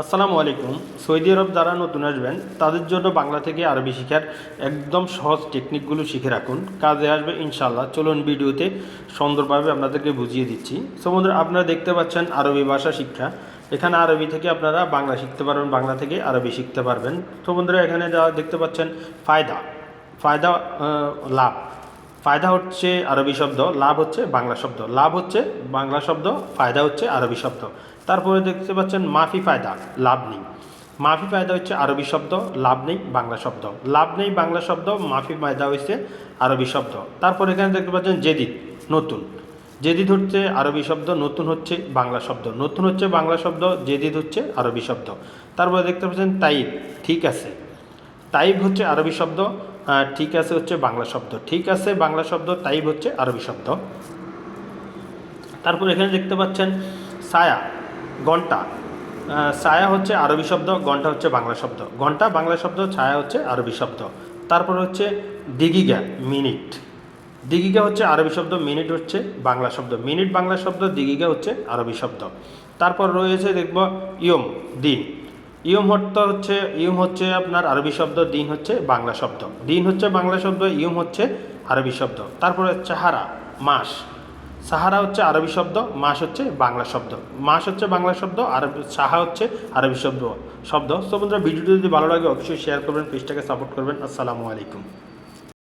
আসসালামু আলাইকুম। সৌদি আরব যারা নতুন আসবেন, তাদের জন্য বাংলা থেকে আরবি শেখার একদম সহজ টেকনিকগুলো শিখে রাখুন। কাজে আসবে ইনশাল্লাহ চলুন ভিডিওতে সুন্দরভাবে আপনাদেরকে বুঝিয়ে দিচ্ছি। সো বন্ধুরা, আপনারা দেখতে পাচ্ছেন আরবি ভাষা শিক্ষা। এখানে আরবি থেকে আপনারা বাংলা শিখতে পারবেন, বাংলা থেকে আরবি শিখতে পারবেন। তো এখানে যা দেখতে পাচ্ছেন, ফায়দা। ফায়দা লাভ। ফায়দা হচ্ছে আরবি শব্দ, লাভ হচ্ছে বাংলা শব্দ। লাভ হচ্ছে বাংলা শব্দ, ফায়দা হচ্ছে আরবি শব্দ। তারপরে দেখতে পাচ্ছেন মাফি ফায়দা, লাভ নেই। মাফি ফায়দা হচ্ছে আরবি শব্দ, লাভ নেই, বাংলা শব্দ। লাভ নেই, বাংলা শব্দ, মাফি ফায়দা হচ্ছে আরবি শব্দ। তারপর এখানে দেখতে পাচ্ছেন জেদিদ, নতুন। জেদিদ হচ্ছে আরবি শব্দ, নতুন হচ্ছে বাংলা শব্দ। নতুন হচ্ছে বাংলা শব্দ, জেদিদ হচ্ছে আরবি শব্দ। তারপরে দেখতে পাচ্ছেন তাইব, ঠিক আছে। তাইব হচ্ছে আরবি শব্দ ঠিক আছে হচ্ছে বাংলা শব্দ। ঠিক আছে, বাংলা শব্দ, তাইব হচ্ছে আরবি শব্দ। তারপর এখানে দেখতে পাচ্ছেন ছায়া ঘণ্টা। ছায়া হচ্ছে আরবি শব্দ, ঘণ্টা হচ্ছে বাংলা শব্দ। ঘণ্টা, বাংলা শব্দ, ছায়া হচ্ছে আরবি শব্দ। তারপর হচ্ছে দিগিগা, মিনিট। দিগিগা হচ্ছে আরবি শব্দ, মিনিট হচ্ছে বাংলা শব্দ। মিনিট, বাংলা শব্দ, দিগিগা হচ্ছে আরবি শব্দ। তারপর রয়েছে দেখব ইয়ম, দিন। ইয়ম অর্থ হচ্ছে, ইয়ম হচ্ছে আপনার আরবি শব্দ, দিন হচ্ছে বাংলা শব্দ। দিন হচ্ছে বাংলা শব্দ, ইয়ম হচ্ছে আরবি শব্দ। তারপরে চাহারা, মাস। সাহারা হচ্ছে আরবি শব্দ, মাস হচ্ছে বাংলা শব্দ। মাস হচ্ছে বাংলা শব্দ আরবি সাহা হচ্ছে আরবি শব্দ শব্দ। তো বন্ধুরা, ভিডিওটি যদি ভালো লাগে, অবশ্যই শেয়ার করবেন, পেজটাকে সাপোর্ট করবেন। আসসালামু আলাইকুম।